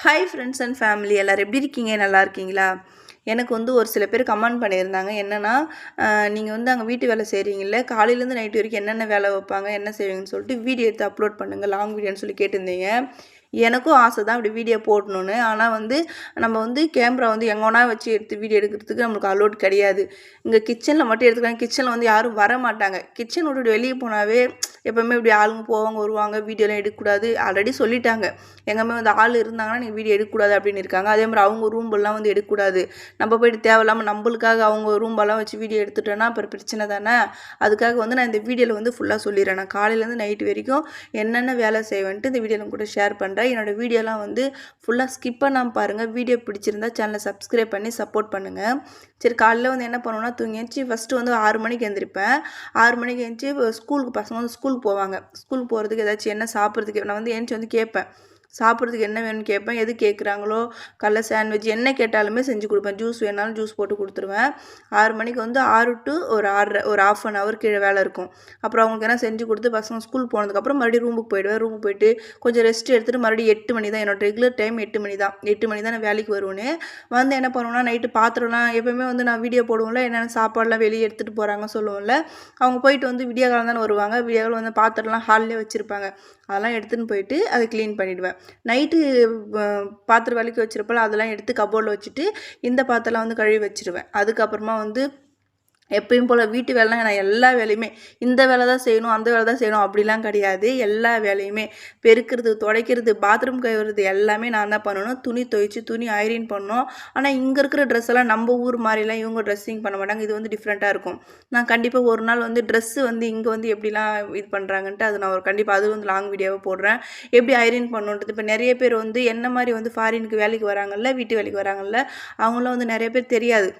Hi friends and family எல்லோரும் எப்படி இருக்கீங்க? நல்லா இருக்கீங்களா? எனக்கு வந்து ஒரு சில பேர் கமெண்ட் பண்ணியிருந்தாங்க. என்னென்னா நீங்கள் வந்து அங்கே வீட்டு வேலை செய்கிறீங்கள காலையிலேருந்து நைட்டு வரைக்கும் என்னென்ன வேலை வைப்பாங்க என்ன செய்வீங்கன்னு சொல்லிட்டு வீடியோ எடுத்து அப்லோட் பண்ணுங்கள் லாங் வீடியோன்னு சொல்லி கேட்டிருந்தீங்க. எனக்கும் ஆசை தான் அப்படி வீடியோ போடணுன்னு ஆனால் வந்து நம்ம வந்து கேமரா வந்து எங்கோனா வச்சு எடுத்து வீடியோ எடுக்கிறதுக்கு நம்மளுக்கு அலோட் கிடையாது. இங்கே கிச்சனில் மட்டும் எடுத்துக்கலாம். கிச்சனில் வந்து யாரும் வர மாட்டாங்க. கிச்சன் விட்டுட்டு வெளியே போனாவே எப்போவுமே இப்படி ஆளுங்க போவாங்க வருவாங்க வீடியோலாம் எடுக்கக்கூடாது. ஆல்ரெடி சொல்லிட்டாங்க. எங்கேயுமே வந்து ஆள் இருந்தாங்கன்னா நீங்கள் வீடியோ எடுக்கக்கூடாது அப்படின்னு இருக்காங்க. அதே மாதிரி அவங்க ரூம்பெல்லாம் வந்து எடுக்கக்கூடாது. நம்ம போயிட்டு தேவையில்லாமல் நம்மளுக்காக அவங்க ரூம்பெல்லாம் வச்சு வீடியோ எடுத்துட்டோன்னா அப்புறம் பிரச்சனை தானே? அதுக்காக வந்து நான் இந்த வீடியோவில் வந்து ஃபுல்லாக சொல்லிடுறேன். நான் காலையிலேருந்து நைட்டு வரைக்கும் என்னென்ன வேலை செய்வேன்ட்டு இந்த வீடியோவில் கூட ஷேர் பண்ணுறேன் என்னோடய வீடியோலாம் வந்து ஃபுல்லாக ஸ்கிப் பண்ணாமல் பாருங்கள் வீடியோ பிடிச்சிருந்தா சேனலை சப்ஸ்கிரைப் பண்ணி சப்போர்ட் பண்ணுங்கள் சரி காலையில் வந்து என்ன பண்ணுவோன்னா தூங்கி எழுந்துச்சி ஃபஸ்ட்டு வந்து ஆறு மணிக்கு எழுந்திரிப்பேன் ஆறு மணிக்கு எழுந்துச்சி ஸ்கூலுக்கு பசங்க வந்து ஸ்கூல் ஸ்கூலுக்கு போவாங்க. ஸ்கூலுக்கு போகிறதுக்கு ஏதாச்சும் என்ன சாப்பிட்றதுக்கு நான் வந்து எழுந்துச்சி வந்து கேட்பேன். சாப்பிட்றதுக்கு என்ன வேணும்னு கேட்பேன். எது கேட்குறாங்களோ கடல சாண்ட்விச் என்ன கேட்டாலுமே செஞ்சு கொடுப்பேன். ஜூஸ் வேணாலும் ஜூஸ் போட்டு கொடுத்துருவேன். ஆறு மணிக்கு வந்து ஆறு டு ஒரு ஆறரை ஒரு ஆஃப் அன் ஹவர் கீழே வேலை இருக்கும். அப்புறம் அவங்களுக்கு என்ன செஞ்சு கொடுத்து பசங்க ஸ்கூல் போனதுக்கப்புறம் மறுபடியும் ரூமுக்கு போயிடுவேன். ரூமுக்கு போயிட்டு கொஞ்சம் ரெஸ்ட் எடுத்துகிட்டு மறுபடியும் எட்டு மணி தான் என்னோட ரெகுலர் டைம் எட்டு மணி தான். எட்டு மணி தான் நான் வேலைக்கு வருவேன்னு வந்து என்ன பண்ணுவேன்னா நைட்டு பாத்திரம்லாம் எப்போயுமே வந்து நான் வீடியோ போடுவோம்ல என்னென்ன சாப்பாடுலாம் வெளியே எடுத்துகிட்டு போகிறாங்க சொல்லுவோம்ல அவங்க போயிட்டு வந்து விடிய காலம் தானே வருவாங்க. விடிய காலம் வந்து பாத்திரம்லாம் ஹாலில் வச்சுருப்பாங்க. அதெல்லாம் எடுத்துன்னு போயிட்டு அதை க்ளீன் பண்ணிவிடுவேன் நைட்டு பாத்திரம் விளக்கி வச்சுருப்பல அதெல்லாம் எடுத்து கபோர்டில் வச்சுட்டு இந்த பாத்திரம்லாம் வந்து கழுவி வச்சுருவேன். அதுக்கப்புறமா வந்து எப்பயும் போல் வீட்டு வேலைலாம் நான் எல்லா வேலையுமே இந்த வேலை தான் செய்யணும் அந்த வேலை தான் செய்யணும் அப்படிலாம் கிடையாது. எல்லா வேலையுமே பெருக்கிறது துடைக்கிறது பாத்ரூம் கழுவுறது எல்லாமே நான் தான் பண்ணணும். துணி துவைச்சி துணி ஐரன் பண்ணணும். ஆனால் இங்கே இருக்கிற ட்ரெஸ் எல்லாம் நம்ம ஊர் மாதிரிலாம் இவங்க ட்ரெஸ்ஸிங் பண்ண மாட்டாங்க. இது வந்து டிஃப்ரெண்ட்டாக இருக்கும். நான் கண்டிப்பாக ஒரு நாள் வந்து ட்ரெஸ்ஸு வந்து இங்கே வந்து எப்படிலாம் இது பண்ணுறாங்கன்ட்டு அது நான் ஒரு கண்டிப்பாக அது வந்து லாங் வீடியோவை போடுறேன். எப்படி ஐரன் பண்ணுன்றது இப்போ நிறைய பேர் வந்து என்ன மாதிரி வந்து ஃபாரினுக்கு வேலைக்கு வராங்கல்ல வீட்டு வேலைக்கு வராங்கல்ல அவங்களாம் வந்து நிறைய பேர் தெரியாது.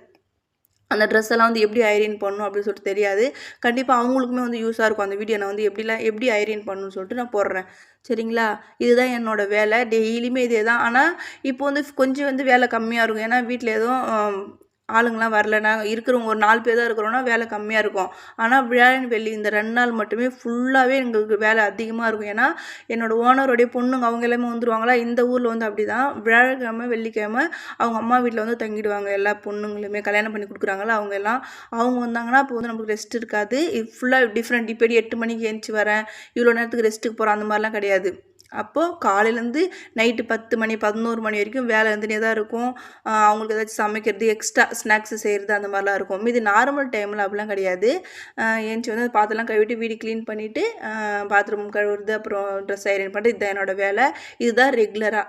அந்த ட்ரெஸ் எல்லாம் வந்து எப்படி ஐரன் பண்ணணும் அப்படின்னு சொல்லிட்டு தெரியாது. கண்டிப்பாக அவங்களுக்குமே வந்து யூஸாக இருக்கும். அந்த வீடியோ நான் வந்து எப்படிலாம் எப்படி ஐரன் பண்ணணும்னு சொல்லிட்டு நான் போடுறேன். சரிங்களா? இதுதான் என்னோடய வேலை. டெய்லியுமே இதே தான் ஆனால் இப்போ வந்து கொஞ்சம் வந்து வேலை கம்மியாக இருக்கும். ஏன்னா வீட்டில் எதுவும் ஆளுங்களாம் வரலன்னா இருக்கிறவங்க ஒரு நாலு பேர் தான் இருக்கிறோன்னா வேலை கம்மியாக இருக்கும். ஆனால் வியாழன் வெள்ளி இந்த ரெண்டு நாள் மட்டுமே ஃபுல்லாகவே எங்களுக்கு வேலை அதிகமாக இருக்கும். ஏன்னா என்னோடய ஓனருடைய பொண்ணுங்க அவங்க எல்லாமே வந்துடுவாங்களா இந்த ஊரில் வந்து அப்படி தான் வியாழக்கிழமை வெள்ளிக்கிழமை அவங்க அம்மா வீட்டில் வந்து தங்கிடுவாங்க. எல்லா பொண்ணுங்களுமே கல்யாணம் பண்ணி கொடுக்குறாங்களா அவங்க எல்லாம். அவங்க வந்தாங்கன்னா அப்போ வந்து நமக்கு ரெஸ்ட் இருக்காது. இது ஃபுல்லாக டிஃப்ரெண்ட் இப்படி எட்டு மணிக்கு எழுந்துச்சி வரேன். இவ்வளோ நேரத்துக்கு ரெஸ்ட்டுக்கு போகிறேன் அந்த மாதிரிலாம் கிடையாது. அப்போது காலையிலேருந்து நைட்டு பத்து மணி பதினோரு மணி வரைக்கும் வேலை இருந்துனே தான் இருக்கும். அவங்களுக்கு ஏதாச்சும் சமைக்கிறது எக்ஸ்ட்ரா ஸ்நாக்ஸ் செய்கிறது அந்த மாதிரிலாம் இருக்கும். மீது நார்மல் டைமில் அப்படிலாம் கிடையாது. ஏன்ச்சி வந்து பாத்திரம்லாம் கழுவிட்டு வீடு க்ளீன் பண்ணிவிட்டு பாத்ரூம் கழுவுறது அப்புறம் ட்ரெஸ் ஐரன் பண்ணுறது இதுதான் என்னோடய வேலை. இதுதான் ரெகுலராக